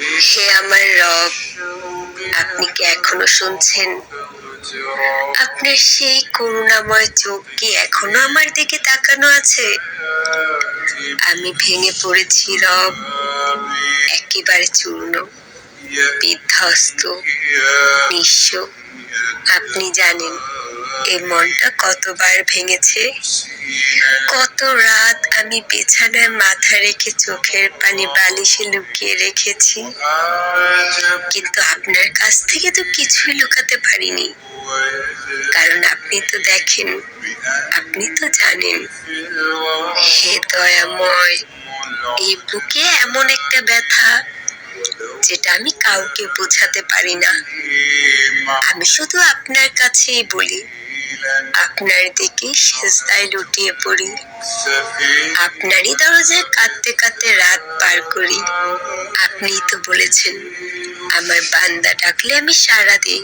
হে আমার রব। আপনি কি এখনও শুনছেন? আপনার সেই করুণাময় চোখ কি এখনও আমার দিকে তাকানো আছে? আমি ভেঙে পড়েছি রব। একেবারে চূর্ণ, বিধ্বস্ত, নিঃস্ব। আপনি জানেন এই মনটা কতবার ভেঙেছে? কত রাত আমি বিছানায় মাথা রেখে চোখের পানি বালিশে লুকিয়ে রেখেছি। কিন্তু আপনার কাছ থেকে তো কিছুই লুকাতে পারিনি। কারণ আপনি তো দেখেন, আপনি তো জানেন। হে দয়াময়, এই বুকে এমন একটা ব্যথা যেটা আমি কাউকে বোঝাতে পারি না। আমি শুধু আপনার কাছেই বলি আপনার দিকে সেজদায় লুটিয়ে পড়ি। আপনারই দরজায় কাঁদতে কাঁদতে রাত পার করি। আপনিই তো বলেছেন, আমার বান্দা ডাকলে আমি সাড়া দিই।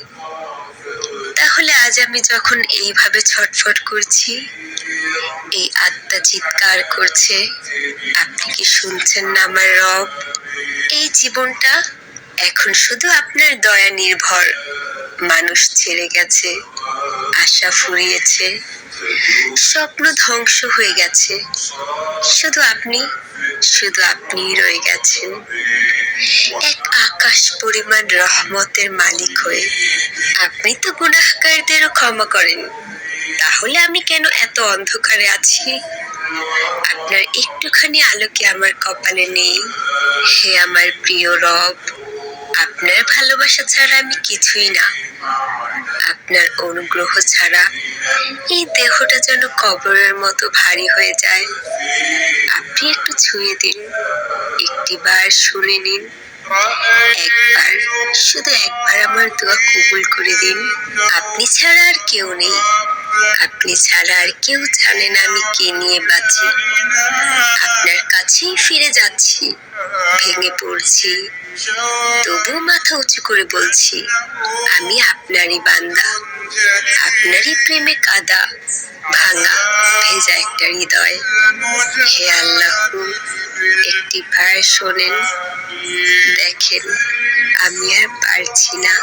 তাহলে আজ আমি যখন এইভাবে ছটফট করছি, এই আত্মা চিৎকার করছে, আপনি কি শুনছেন না আমার রব? এই জীবনটা এখন শুধু আপনার দয়া নির্ভর। মানুষ ছেড়ে গেছে, আশা ফুরিয়েছে, স্বপ্ন ধ্বংস হয়ে গেছে। শুধু আপনি, শুধু আপনিই রয়ে গেছেন। এক আকাশ পরিমাণ রহমতের মালিক হয়ে। আপনি তো গুনাহগারদেরও ক্ষমা করেন। তাহলে আমি কেন এত অন্ধকারে আছি? আপনার একটুখানি আলোকে আমার কপালে নেই। হে আমার প্রিয় রব আপনার ভালোবাসা ছাড়া আমি কিছুই না। আপনার অনুগ্রহ ছাড়া এই দেহটা যেন কবরের মতো ভারী হয়ে যায়। আপনি একটু ছুঁয়ে দিন একটিবার শুনে নিন। একবার, শুধু একবার আমার দোয়া কবুল করে দিন। আপনি ছাড়া আর কেউ নেই। আপনি ছাড়া আর কেউ জানে না আমি কে নিয়ে বাঁচি। আপনার কাছেই ফিরে যাচ্ছি। ভেঙে পড়ছি। তবু মাথা উঁচু করে বলছি, আমি আপনারই বান্দা। আপনারই প্রেমে কাদা, ভাঙা, ভেজা একটা হৃদয়। হে আল্লাহ, একটি ভাই শোনেন, দেখেন, আমি আর পারছি না।